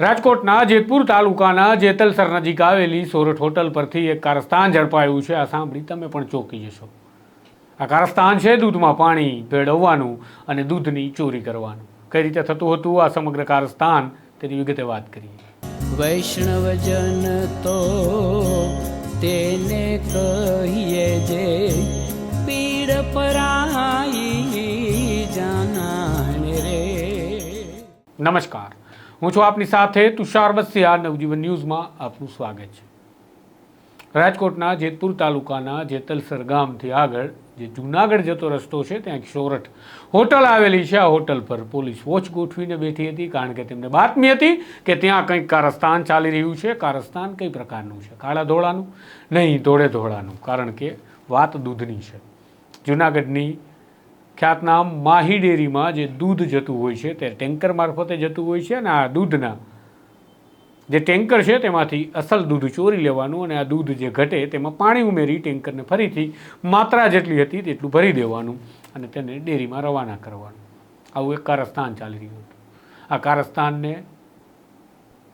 રાજકોટના જેતપુર તાલુકાના જેતલસર નજીક આવેલી સોરઠ હોટલ પરથી એક કારસ્તાન ઝડપાયું છે. આ સાંભળી તમે પણ ચોંકી જશો. આ કારસ્તાન છે દૂધમાં પાણી ભેળવવાનું અને દૂધની ચોરી કરવાનું. કઈ રીતે થતું હતું આ સમગ્ર કારસ્તાન તેની વિગતે વાત કરીએ. વૈષ્ણવજન તો તેને કહીએ જે પીડ પરાઈ જાનાને રે. નમસ્કાર. હું છું આપની સાથે તુષાર બસિયા નવજીવન ન્યૂઝમાં આપનું સ્વાગત છે. રાજકોટના જેતપુર તાલુકાના જેતલસર ગામથી આગળ જે જૂનાગઢ જતો રસ્તો છે, ત્યાં એક સોરઠ હોટલ આવેલી છે. આ હોટલ પર પોલીસ વોચ ગોઠવીને બેઠી હતી, કારણ કે તેમને બાતમી હતી કે ત્યાં કંઈક કારસ્તાન ચાલી રહ્યું છે. કારસ્તાન કઈ પ્રકારનું છે? કાળા ધોળાનું? નહીં, ધોળે ધોળાનું, કારણ કે વાત દૂધની છે. જૂનાગઢની ખ્યાતનામ માહી ડેરીમાં જે દૂધ જતું હોય છે તે ટેન્કર મારફતે જતું હોય છે અને આ દૂધના જે ટેન્કર છે તેમાંથી અસલ દૂધ ચોરી લેવાનું અને આ દૂધ જે ઘટે તેમાં પાણી ઉમેરી ટેન્કરને ફરીથી માત્રા જેટલી હતી તેટલું ભરી દેવાનું અને તેને ડેરીમાં રવાના કરવાનું. આવું એક કારસ્થાન ચાલી રહ્યું હતું. આ કારસ્તાનને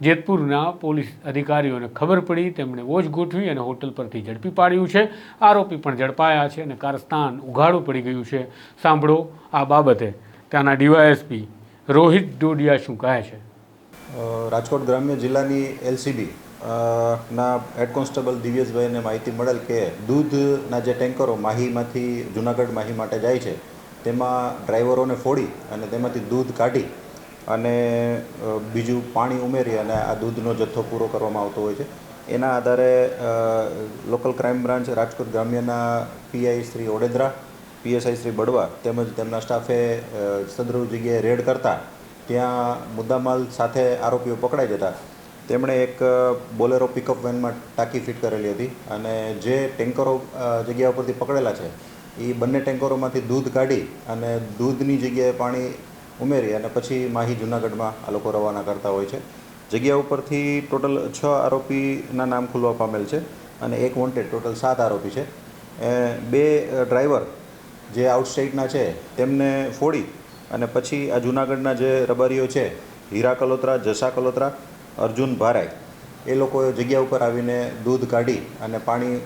જેતપુરના પોલીસ અધિકારીઓને ખબર પડી, તેમણે વોચ ગોઠવી અને હોટલ પરથી ઝડપી પાડ્યું છે. આરોપી પણ ઝડપાયા છે અને કારસ્તાન ઉઘાડું પડી ગયું છે. સાંભળો આ બાબતે ત્યાંના ડીવાયએસપી રોહિત ડોડિયા શું કહે છે? રાજકોટ ગ્રામ્ય જિલ્લાની એલસીબી ના હેડ કોન્સ્ટેબલ દિવ્યેશભાઈને માહિતી મળેલ કે દૂધના જે ટેન્કરો માહીમાંથી, જુનાગઢ માહી માટે જાય છે, તેમાં ડ્રાઈવરોને ફોડી અને તેમાંથી દૂધ કાઢી અને બીજું પાણી ઉમેરી અને આ દૂધનો જથ્થો પૂરો કરવામાં આવતો હોય છે. એના આધારે લોકલ ક્રાઇમ બ્રાન્ચ રાજકોટ ગ્રામ્યના પીઆઈ શ્રી ઓડેદરા પીએસઆઈ શ્રી બડવા તેમજ તેમના સ્ટાફે અ, સદરૂ જગ્યાએ રેડ કરતા ત્યાં મુદ્દામાલ સાથે આરોપીઓ પકડાઈ જતા. તેમણે એક બોલેરો પિકઅપ વેનમાં ટાંકી ફિટ કરેલી હતી અને જે ટેન્કરો જગ્યા ઉપરથી પકડેલા છે એ બંને ટેન્કરોમાંથી દૂધ કાઢી અને દૂધની જગ્યાએ પાણી ઉમેરી અને પછી માહી જુનાગઢમાં આ લોકો રવાના કરતા હોય છે. જગ્યા ઉપરથી ટોટલ છ આરોપીના નામ ખુલવા પામેલ છે અને એક વોન્ટેડ ટોટલ સાત આરોપી છે. બે ડ્રાઈવર જે આઉટસાઇડના છે તેમને ફોડી અને પછી આ જૂનાગઢના જે રબારીઓ છે, હીરા કલોત્રા, જસા કલોત્રા, અર્જુન ભારાઈ એ લોકોએ જગ્યા ઉપર આવીને દૂધ કાઢી અને પાણી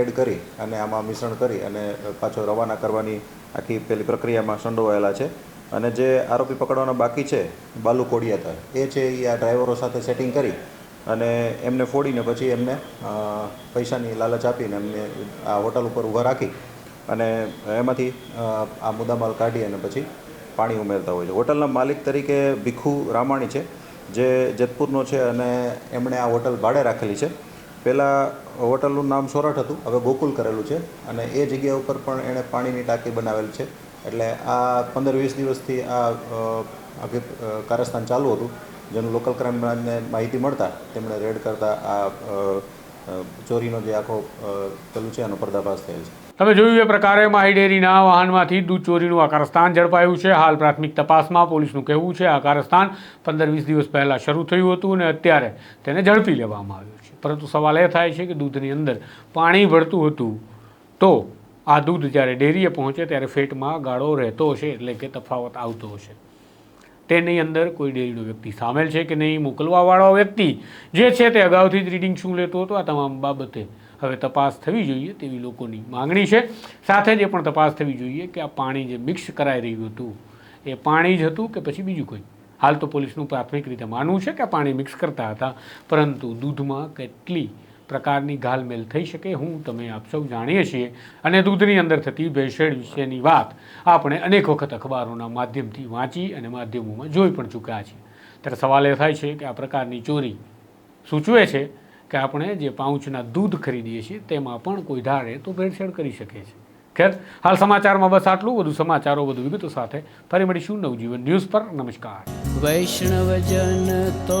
એડ કરી અને આમાં મિશ્રણ કરી અને પાછો રવાના કરવાની આખી પેલી પ્રક્રિયામાં સંડોવાયેલા છે. અને જે આરોપી પકડવાના બાકી છે, બાલુ કોડિયાતા એ છે એ આ ડ્રાઈવરો સાથે સેટિંગ કરી અને એમને ફોડીને પછી એમને પૈસાની લાલચ આપીને એમને આ હોટલ ઉપર ઊભા રાખી અને એમાંથી આ મુદ્દામાલ કાઢી અને પછી પાણી ઉમેરતા હોય છે. હોટલના માલિક તરીકે ભીખુ રામાણી છે, જે જેતપુરનો છે અને એમણે આ હોટલ ભાડે રાખેલી છે. પહેલાં હોટલનું નામ સોરઠ હતું, હવે ગોકુલ કરેલું છે અને એ જગ્યા ઉપર પણ એણે પાણીની ટાંકી બનાવેલ છે. એટલે આ પંદર વીસ દિવસથી આ કારસ્તાન ચાલુ હતું. જેનું લોકલ ક્રાઇમ બ્રાન્ચને માહિતી મળતા તેમણે રેડ કરતા આ ચોરીનો જે આખો પેલું છે એનો પર્દાફાશ થયેલ છે. તમે જોયું એ પ્રકારે માહી ડેરીના વાહનમાંથી દૂધ ચોરીનું આ કારસ્થાન ઝડપાયું છે. હાલ પ્રાથમિક તપાસમાં પોલીસનું કહેવું છે આ કારસ્થાન પંદર વીસ દિવસ પહેલાં શરૂ થયું હતું અને અત્યારે તેને ઝડપી લેવામાં આવ્યું છે. પરંતુ સવાલ એ થાય છે કે દૂધની અંદર પાણી ભળતું હતું તો આ દૂધ જ્યારે ડેરીએ પહોંચે ત્યારે ફેટમાં ગાળો રહેતો હશે એટલે કે તફાવત આવતો હશે. તેની અંદર કોઈ ડેરીનો વ્યક્તિ સામેલ છે કે નહીં મોકલવાવાળો વ્યક્તિ જે છે તે અગાઉથી જ રીડિંગ શું લેતો હતો, આ તમામ બાબતે હવે તપાસ થવી જોઈએ તેવી લોકોની માંગણી છે. સાથે જ એ પણ તપાસ થવી જોઈએ કે આ પાણી જે મિક્સ કરાઈ રહ્યું હતું એ પાણી જ હતું કે પછી બીજું કોઈ? હાલ તો પોલીસનું પ્રાથમિક રીતે માનવું છે કે પાણી મિક્સ કરતા હતા, પરંતુ દૂધમાં કેટલી પ્રકારની ઘાલમેલ થઈ શકે, હું તમે આપ સૌ જાણીએ છીએ. અને દૂધની અંદર થતી ભેળસેળ વિશેની વાત આપણે અનેક વખત અખબારોના માધ્યમથી વાંચી અને માધ્યમોમાં જોઈ પણ ચૂક્યા છીએ. ત્યારે સવાલ એ થાય છે કે આ પ્રકારની ચોરી સૂચવે છે કે આપણે જે પાઉચના દૂધ ખરીદીએ છીએ, તેમાં પણ કોઈ ધારે તો ભેળસેળ કરી શકે છે. ખેર, હાલ સમાચારમાં બસ આટલું. વધુ સમાચારો, વધુ વિગતો સાથે ફરી મળીશું નવજીવન ન્યૂઝ પર. નમસ્કાર. વૈષ્ણવજન તો